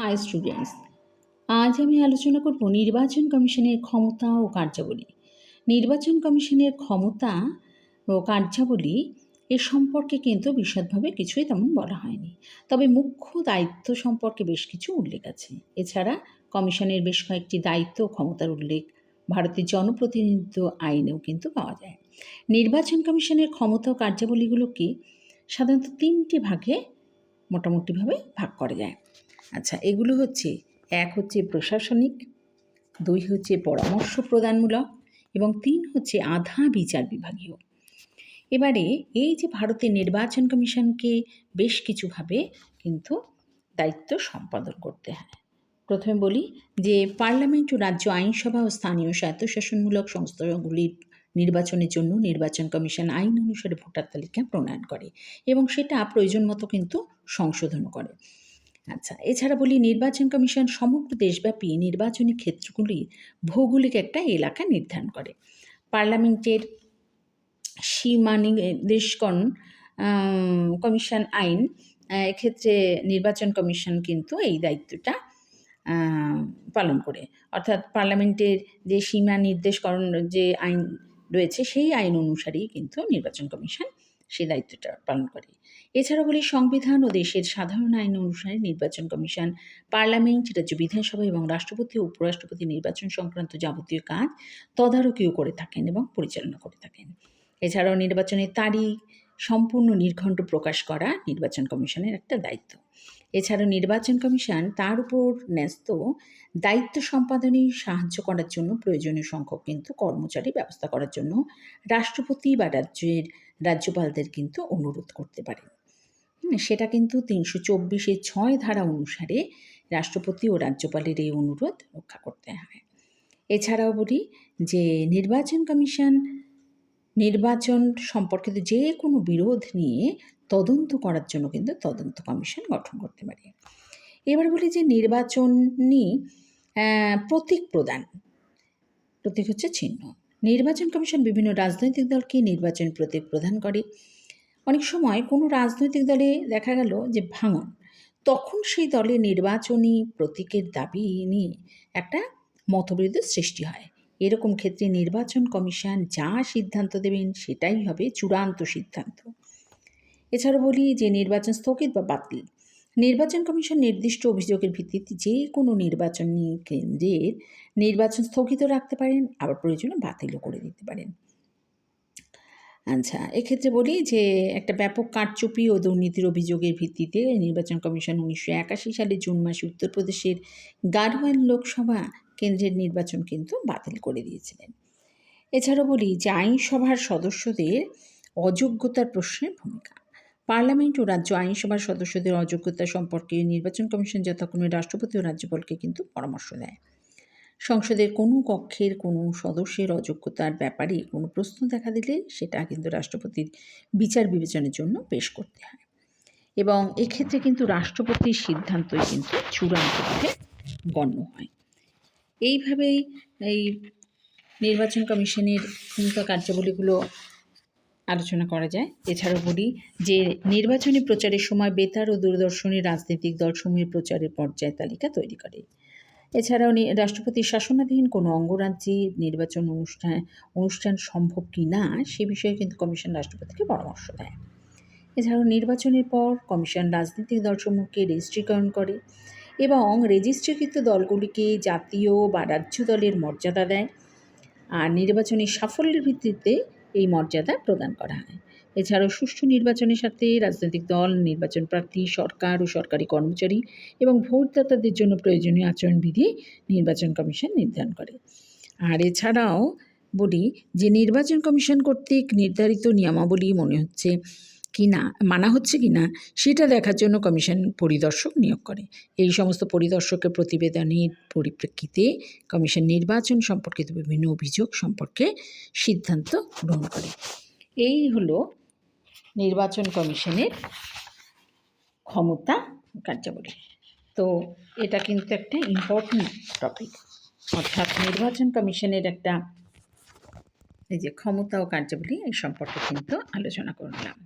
High students আজ আমি আলোচনা করব নির্বাচন কমিশনের ক্ষমতা ও কার্যাবলী। নির্বাচন কমিশনের ক্ষমতা ও কার্যাবলী এ সম্পর্কে কিন্তু বিশদভাবে কিছুই তেমন বলা হয়নি। তবে মুখ্য দায়িত্ব সম্পর্কে বেশ কিছু উল্লেখ আছে। এছাড়া কমিশনের বেশ কয়েকটি দায়িত্ব ও ক্ষমতার উল্লেখ ভারতের জনপ্রতিনিধিত্ব আইনেও কিন্তু পাওয়া যায়। নির্বাচন কমিশনের ক্ষমতা ও কার্যাবলীগুলোকে সাধারণত তিনটি ভাগে মোটামুটিভাবে ভাগ করা যায়। আচ্ছা এগুলো হচ্ছে, এক হচ্ছে প্রশাসনিক, দুই হচ্ছে পরামর্শ প্রদানমূলক এবং তিন হচ্ছে আধা বিচার বিভাগীয়। এবারে এই যে ভারতের নির্বাচন কমিশনকে বেশ কিছুভাবে কিন্তু দায়িত্ব সম্পাদন করতে হয়। প্রথমে বলি যে, পার্লামেন্ট ও রাজ্য আইনসভা ও স্থানীয় স্বায়ত্তশাসনমূলক সংস্থাগুলির নির্বাচনের জন্য নির্বাচন কমিশন আইন অনুসারে ভোটার তালিকা প্রণয়ন করে এবং সেটা প্রয়োজন মতো কিন্তু সংশোধন করে। আচ্ছা এছাড়া বলি নির্বাচন কমিশন সমগ্র দেশব্যাপী নির্বাচনী ক্ষেত্রগুলি ভৌগোলিক একটা এলাকা নির্ধারণ করে। পার্লামেন্টের সীমা নির্দেশকরণ কমিশন আইন এক্ষেত্রে নির্বাচন কমিশন কিন্তু এই দায়িত্বটা পালন করে। অর্থাৎ পার্লামেন্টের যে সীমা নির্দেশকরণ যে আইন রয়েছে, সেই আইন অনুসারেই কিন্তু নির্বাচন কমিশন সেই দায়িত্বটা পালন করে। এছাড়া বলি, সংবিধান ও দেশের সাধারণ আইন অনুসারে নির্বাচন কমিশন, পার্লামেন্ট, রাজ্য বিধানসভা এবং রাষ্ট্রপতি ও উপরাষ্ট্রপতি নির্বাচন সংক্রান্ত যাবতীয় কাজ তদারকিও করে থাকেন এবং পরিচালনা করে থাকেন। এছাড়াও নির্বাচনের তারিখ সম্পূর্ণ নির্ঘণ্ট প্রকাশ করা নির্বাচন কমিশনের একটা দায়িত্ব। এছাড়াও নির্বাচন কমিশন তার উপর ন্যস্ত দায়িত্ব সম্পাদনে সাহায্য করার জন্য প্রয়োজনীয় সংখ্যক কিন্তু কর্মচারী ব্যবস্থা করার জন্য রাষ্ট্রপতি বা রাজ্যের রাজ্যপালদের কিন্তু অনুরোধ করতে পারেন সেটা কিন্তু তিনশো চব্বিশের ছয় ধারা অনুসারে রাষ্ট্রপতি ও রাজ্যপালের এই অনুরোধ রক্ষা করতে হয়। এছাড়াও বলি যে নির্বাচন কমিশন নির্বাচন সম্পর্কিত যে কোনো বিরোধ নিয়ে তদন্ত করার জন্য কিন্তু তদন্ত কমিশন গঠন করতে পারে। এবার বলি যে নির্বাচনী প্রতীক প্রদান। প্রতীক হচ্ছে চিহ্ন। নির্বাচন কমিশন বিভিন্ন রাজনৈতিক দলকে নির্বাচন প্রতীক প্রদান করে। অনেক সময় কোনো রাজনৈতিক দলে দেখা গেল যে ভাঙন, তখন সেই দলে নির্বাচনী প্রতীকের দাবি নিয়ে একটা মতবিরোধের সৃষ্টি হয়। এরকম ক্ষেত্রে নির্বাচন কমিশন যা সিদ্ধান্ত দেবেন সেটাই হবে চূড়ান্ত সিদ্ধান্ত। এছাড়া বলি যে নির্বাচন স্থগিত বা বাতিল। নির্বাচন কমিশন নির্দিষ্ট অভিযোগের ভিত্তিতে যে কোনো নির্বাচনী কেন্দ্রের নির্বাচন স্থগিত রাখতে পারেন, আবার প্রয়োজনে বাতিলও করে দিতে পারেন। আচ্ছা এক্ষেত্রে বলি যে একটা ব্যাপক কারচুপি ও দুর্নীতির অভিযোগের ভিত্তিতে নির্বাচন কমিশন উনিশশো একাশি সালে জুন মাসে উত্তরপ্রদেশের গাড়ওয়াল লোকসভা কেন্দ্রের নির্বাচন কিন্তু বাতিল করে দিয়েছিলেন। এছাড়াও বলি যে আইনসভার সদস্যদের অযোগ্যতার প্রশ্নের ভূমিকা। পার্লামেন্ট ও রাজ্য আইনসভার সদস্যদের অযোগ্যতা সম্পর্কে নির্বাচন কমিশন যথাক্রমে রাষ্ট্রপতি ও রাজ্যপালকে কিন্তু পরামর্শ দেয়। সংসদের কোনো কক্ষের কোনো সদস্যের অযোগ্যতার ব্যাপারে কোনো প্রশ্ন দেখা দিলে সেটা কিন্তু রাষ্ট্রপতির বিচার বিবেচনার জন্য পেশ করতে হয়। এবং এক্ষেত্রে কিন্তু রাষ্ট্রপতির সিদ্ধান্তই কিন্তু চূড়ান্তভাবে গণ্য হয়। এইভাবেই এই নির্বাচন কমিশনের ভূমিকা কার্যাবলীগুলো আলোচনা করা যায়। এছাড়াও বলি যে, নির্বাচনী প্রচারের সময় বেতার ও দূরদর্শনের রাজনৈতিক দলসমূহের প্রচারের পর্যায় তালিকা তৈরি করে। এছাড়াও রাষ্ট্রপতির শাসনাধীন কোনো অঙ্গরাজ্যে নির্বাচন অনুষ্ঠান অনুষ্ঠান সম্ভব কি না, সে বিষয়ে কিন্তু কমিশন রাষ্ট্রপতিকে পরামর্শ দেয়। এছাড়াও নির্বাচনের পর কমিশন রাজনৈতিক দলসমূহকে রেজিস্ট্রিকরণ করে। এবং রেজিস্ট্রিকৃত দলগুলিকে জাতীয় বা রাজ্য দলের মর্যাদা দেয়। আর নির্বাচনী সাফল্যের ভিত্তিতে এই মর্যাদা প্রদান করা হয়। এছাড়াও সুষ্ঠু নির্বাচনের সাথে রাজনৈতিক দল, নির্বাচন প্রার্থী, সরকার ও সরকারি কর্মচারী এবং ভোটদাতাদের জন্য প্রয়োজনীয় আচরণবিধি নির্বাচন কমিশন নির্ধারণ করে। আর এছাড়াও বলি যে, নির্বাচন কমিশন কর্তৃক নির্ধারিত নিয়মাবলী মনে হচ্ছে কি না মানা হচ্ছে কি না সেটা দেখার জন্য কমিশন পরিদর্শক নিয়োগ করে। এই সমস্ত পরিদর্শকের প্রতিবেদনের পরিপ্রেক্ষিতে কমিশন নির্বাচন সম্পর্কিত বিভিন্ন অভিযোগ সম্পর্কে সিদ্ধান্ত গ্রহণ করে। এই হলো নির্বাচন কমিশনের ক্ষমতা কার্যাবলী। তো এটা কিন্তু একটা ইম্পর্টেন্ট টপিক অর্থাৎ নির্বাচন কমিশনের একটা এই যে ক্ষমতা ও কার্যাবলী এই সম্পর্কে কিন্তু আলোচনা করলাম।